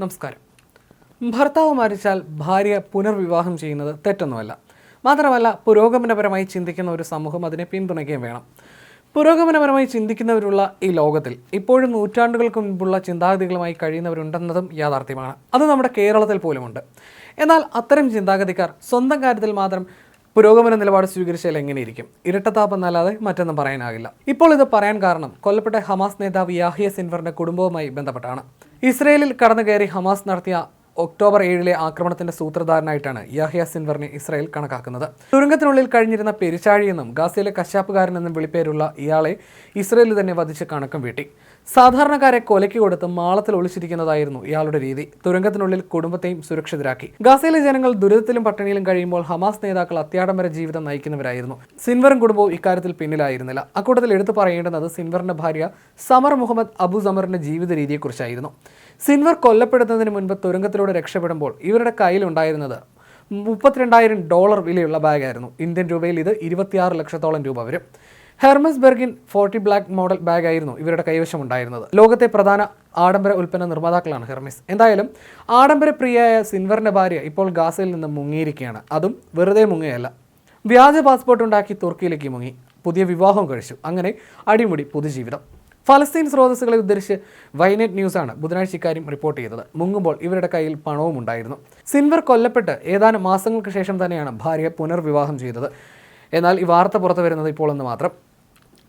നമസ്കാരം. ഭർത്താവ് മരിച്ചാൽ ഭാര്യ പുനർവിവാഹം ചെയ്യുന്നത് തെറ്റൊന്നുമല്ല. മാത്രമല്ല പുരോഗമനപരമായി ചിന്തിക്കുന്ന ഒരു സമൂഹം അതിനെ പിന്തുണയ്ക്കുകയും വേണം. പുരോഗമനപരമായി ചിന്തിക്കുന്നവരുള്ള ഈ ലോകത്തിൽ ഇപ്പോഴും നൂറ്റാണ്ടുകൾക്ക് മുൻപുള്ള ചിന്താഗതികളുമായി കഴിയുന്നവരുണ്ടെന്നതും യാഥാർത്ഥ്യമാണ്. അത് നമ്മുടെ കേരളത്തിൽ പോലുമുണ്ട്. എന്നാൽ അത്തരം ചിന്താഗതിക്കാർ സ്വന്തം കാര്യത്തിൽ മാത്രം പുരോഗമന നിലപാട് സ്വീകരിച്ചാൽ എങ്ങനെയിരിക്കും? ഇരട്ടത്താപ്പ് എന്നല്ലാതെ മറ്റൊന്നും പറയാനാകില്ല. ഇപ്പോൾ ഇത് പറയാൻ കാരണം കൊല്ലപ്പെട്ട ഹമാസ് നേതാവ് യാഹിയ സിൻവറിന്റെ കുടുംബവുമായി ബന്ധപ്പെട്ടാണ്. ഇസ്രയേലിൽ കടന്നു കയറി ഹമാസ് നടത്തിയ ഒക്ടോബർ ഏഴിലെ ആക്രമണത്തിന്റെ സൂത്രധാരനായിട്ടാണ് യാഹിയ സിൻവറിനെ ഇസ്രായേൽ കണക്കാക്കുന്നത്. തുരങ്കത്തിനുള്ളിൽ കഴിഞ്ഞിരുന്ന പെരിച്ചാഴിയെന്നും ഗാസയിലെ കശാപ്പുകാരനെന്നും വിളിപ്പേരുള്ള ഇയാളെ ഇസ്രയേലിൽ തന്നെ വധിച്ച് കണക്കും വീട്ടി. സാധാരണക്കാരെ കൊലയ്ക്ക് കൊടുത്ത് മാളത്തിൽ ഒളിച്ചിരിക്കുന്നതായിരുന്നു ഇയാളുടെ രീതി. തുരങ്കത്തിനുള്ളിൽ കുടുംബത്തെയും സുരക്ഷിതരാക്കി. ഗാസയിലെ ജനങ്ങൾ ദുരിതത്തിലും പട്ടിണിയിലും കഴിയുമ്പോൾ ഹമാസ് നേതാക്കൾ അത്യാഡംബര ജീവിതം നയിക്കുന്നവരായിരുന്നു. സിൻവറും കുടുംബവും ഇക്കാര്യത്തിൽ പിന്നിലായിരുന്നില്ല. അക്കൂട്ടത്തിൽ എടുത്തു പറയേണ്ടുന്നത് സിൻവറിന്റെ ഭാര്യ സമർ മുഹമ്മദ് അബു സമറിന്റെ ജീവിത രീതിയെക്കുറിച്ചായിരുന്നു സിൻവർ കൊല്ലപ്പെടുന്നതിന് മുൻപ് തുരങ്കത്തിലൂടെ രക്ഷപ്പെടുമ്പോൾ ഇവരുടെ കയ്യിലുണ്ടായിരുന്നത് മുപ്പത്തിരണ്ടായിരം ഡോളർ വിലയുള്ള ബാഗായിരുന്നു. ഇന്ത്യൻ രൂപയിൽ ഇത് ഇരുപത്തിയാറ് ലക്ഷത്തോളം രൂപ വരും. Hermes Birkin forty black model ബാഗായിരുന്നു ഇവരുടെ കൈവശം ഉണ്ടായിരുന്നത് ലോകത്തെ പ്രധാന ആഡംബര ഉൽപ്പന്ന നിർമ്മാതാക്കളാണ് ഹെർമിസ്. എന്തായാലും ആഡംബര പ്രിയയായ സിൻവറിന്റെ ഭാര്യ ഇപ്പോൾ ഗാസയിൽ നിന്ന് മുങ്ങിയിരിക്കുകയാണ്. അതും വെറുതെ മുങ്ങുകയല്ല. വ്യാജ പാസ്പോർട്ട് ഉണ്ടാക്കി തുർക്കിയിലേക്ക് മുങ്ങി. പുതിയ വിവാഹം കഴിച്ചു. അങ്ങനെ അടിമുടി പുതുജീവിതം. ഫലസ്തീൻ സ്രോതസ്സുകളെ ഉദ്ധരിച്ച് വൈനെറ്റ് ന്യൂസാണ് ബുധനാഴ്ച ഇക്കാര്യം റിപ്പോർട്ട് ചെയ്തത്. മുങ്ങുമ്പോൾ ഇവരുടെ കയ്യിൽ പണവും ഉണ്ടായിരുന്നു. സിൻവർ കൊല്ലപ്പെട്ട് ഏതാനും മാസങ്ങൾക്ക് ശേഷം തന്നെയാണ് ഭാര്യ പുനർവിവാഹം ചെയ്തത്. എന്നാൽ ഈ വാർത്ത പുറത്തു വരുന്നത് ഇപ്പോൾ എന്ന് മാത്രം.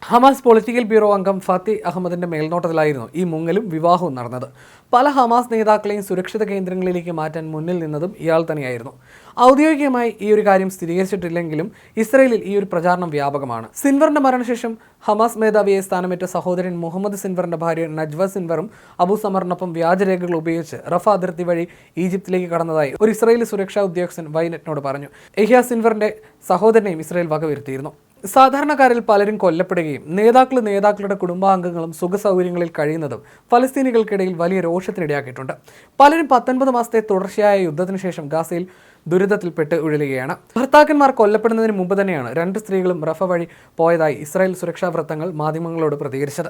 ഹമാസ് പൊളിറ്റിക്കൽ ബ്യൂറോ അംഗം ഫത്തി അഹമ്മദിന്റെ മേൽനോട്ടത്തിലായിരുന്നു ഈ മുങ്ങലും വിവാഹവും നടന്നത്. പല ഹമാസ് നേതാക്കളെയും സുരക്ഷിത കേന്ദ്രങ്ങളിലേക്ക് മാറ്റാൻ മുന്നിൽ നിന്നതും ഇയാൾ തന്നെയായിരുന്നു. ഔദ്യോഗികമായി ഈ ഒരു കാര്യം സ്ഥിരീകരിച്ചിട്ടില്ലെങ്കിലും ഇസ്രയേലിൽ ഈ ഒരു പ്രചാരണം വ്യാപകമാണ്. സിൻവറിന്റെ മരണശേഷം ഹമാസ് മേധാവിയെ സ്ഥാനമേറ്റ സഹോദരൻ മുഹമ്മദ് സിൻവറിന്റെ ഭാര്യ നജ്വ സിൻവറും അബു സമറിനൊപ്പം വ്യാജരേഖകൾ ഉപയോഗിച്ച് റഫ അതിർത്തി വഴി ഈജിപ്തിലേക്ക് കടന്നതായി ഒരു ഇസ്രയേലി സുരക്ഷാ ഉദ്യോഗസ്ഥൻ വൈനറ്റിനോട് പറഞ്ഞു. എഹിയ സിൻവറിന്റെ സഹോദരനെയും ഇസ്രയേൽ വകവരുത്തിയിരുന്നു. സാധാരണക്കാരിൽ പലരും കൊല്ലപ്പെടുകയും നേതാക്കൾ നേതാക്കളുടെ കുടുംബാംഗങ്ങളും സുഖസൗകര്യങ്ങളിൽ കഴിയുന്നതും ഫലസ്തീനികൾക്കിടയിൽ വലിയ രോഷത്തിനിടയാക്കിയിട്ടുണ്ട്. പലരും പത്തൊൻപത് മാസത്തെ തുടർച്ചയായ യുദ്ധത്തിന് ശേഷം ഗാസയിൽ ദുരിതത്തിൽപ്പെട്ട് ഉഴലുകയാണ്. ഭർത്താക്കന്മാർ കൊല്ലപ്പെടുന്നതിന് മുമ്പ് തന്നെയാണ് രണ്ട് സ്ത്രീകളും റഫ വഴി പോയതായി ഇസ്രായേൽ സുരക്ഷാ വൃത്തങ്ങൾ മാധ്യമങ്ങളോട് പ്രതികരിച്ചത്.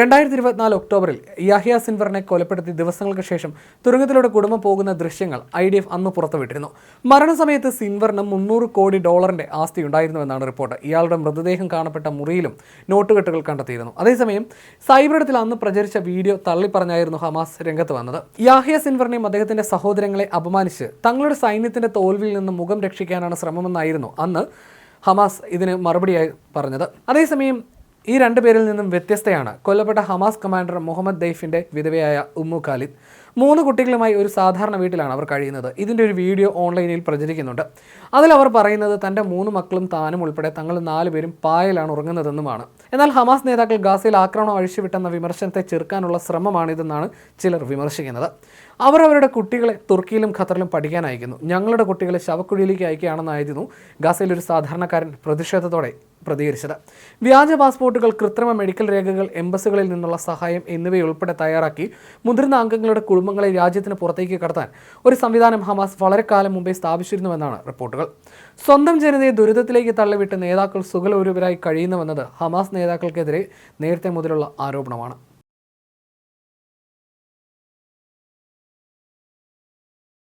രണ്ടായിരത്തി ഇരുപത്തിനാല് ഒക്ടോബറിൽ യാഹിയ സിൻവറിനെ കൊലപ്പെടുത്തി ദിവസങ്ങൾക്ക് ശേഷം തുരങ്കത്തിലൂടെ കുടുംബം പോകുന്ന ദൃശ്യങ്ങൾ ഐ ഡി എഫ് അന്ന് പുറത്തുവിട്ടിരുന്നു. മരണസമയത്ത് സിൻവറിന് മുന്നൂറ് കോടി ഡോളറിന്റെ ആസ്തി ഉണ്ടായിരുന്നുവെന്നാണ് റിപ്പോർട്ട്. ഇയാളുടെ മൃതദേഹം കാണപ്പെട്ട മുറിയിലും നോട്ടുകെട്ടുകൾ കണ്ടെത്തിയിരുന്നു. അതേസമയം സൈബറിടത്തിൽ അന്ന് പ്രചരിച്ച വീഡിയോ തള്ളിപ്പറഞ്ഞായിരുന്നു ഹമാസ് രംഗത്ത് വന്നത്. യാഹിയ സിൻവറിനെയും അദ്ദേഹത്തിന്റെ സഹോദരങ്ങളെ അപമാനിച്ച് തങ്ങളുടെ സൈന്യത്തിന്റെ തോൽവിയിൽ നിന്ന് മുഖം രക്ഷിക്കാനാണ് ശ്രമമെന്നായിരുന്നു അന്ന് ഹമാസ് ഇതിന് മറുപടിയായി പറഞ്ഞത്. അതേസമയം ഈ രണ്ടു പേരിൽ നിന്നും വ്യത്യസ്തയാണ്. കൊല്ലപ്പെട്ട ഹമാസ് കമാൻഡർ മുഹമ്മദ് ദൈഫിന്റെ വിധവയായ ഉമ്മു ഖാലിദ്. മൂന്ന് കുട്ടികളുമായി ഒരു സാധാരണ വീട്ടിലാണ് അവർ കഴിയുന്നത്. ഇതിന്റെ ഒരു വീഡിയോ ഓൺലൈനിൽ പ്രചരിക്കുന്നുണ്ട്. അതിൽ അവർ പറയുന്നത് തന്റെ മൂന്ന് മക്കളും താനും ഉൾപ്പെടെ തങ്ങൾ നാലുപേരും പായലാണ് ഉറങ്ങുന്നതെന്നുമാണ്. എന്നാൽ ഹമാസ് നേതാക്കൾ ഗാസയിൽ ആക്രമണം അഴിച്ചുവിട്ടെന്ന വിമർശനത്തെ ചെറുക്കാനുള്ള ശ്രമമാണിതെന്നാണ് ചിലർ വിമർശിക്കുന്നത്. അവർ അവരുടെ കുട്ടികളെ തുർക്കിയിലും ഖത്തറിലും പഠിക്കാൻ അയക്കുന്നു. ഞങ്ങളുടെ കുട്ടികളെ ശവക്കുഴിയിലേക്ക് അയക്കുകയാണെന്നായിരുന്നു ഗാസയിൽ ഒരു സാധാരണക്കാരൻ പ്രതിഷേധത്തോടെ പ്രതികരിച്ചത്. വ്യാജ പാസ്പോർട്ടുകൾ കൃത്രിമ മെഡിക്കൽ രേഖകൾ എംബസികളിൽ നിന്നുള്ള സഹായം എന്നിവയുൾപ്പെടെ തയ്യാറാക്കി മുതിർന്ന അംഗങ്ങളുടെ കുടുംബങ്ങളെ രാജ്യത്തിന് പുറത്തേക്ക് കടത്താൻ ഒരു സംവിധാനം ഹമാസ് വളരെ കാലം മുമ്പേ സ്ഥാപിച്ചിരുന്നുവെന്നാണ് റിപ്പോർട്ടുകൾ. സ്വന്തം ജനതയെ ദുരിതത്തിലേക്ക് തള്ളിവിട്ട് നേതാക്കൾ സുഖലോരുപരായി കഴിയുന്നുവെന്നത് ഹമാസ് നേതാക്കൾക്കെതിരെ നേരത്തെ മുതലുള്ള ആരോപണമാണ്.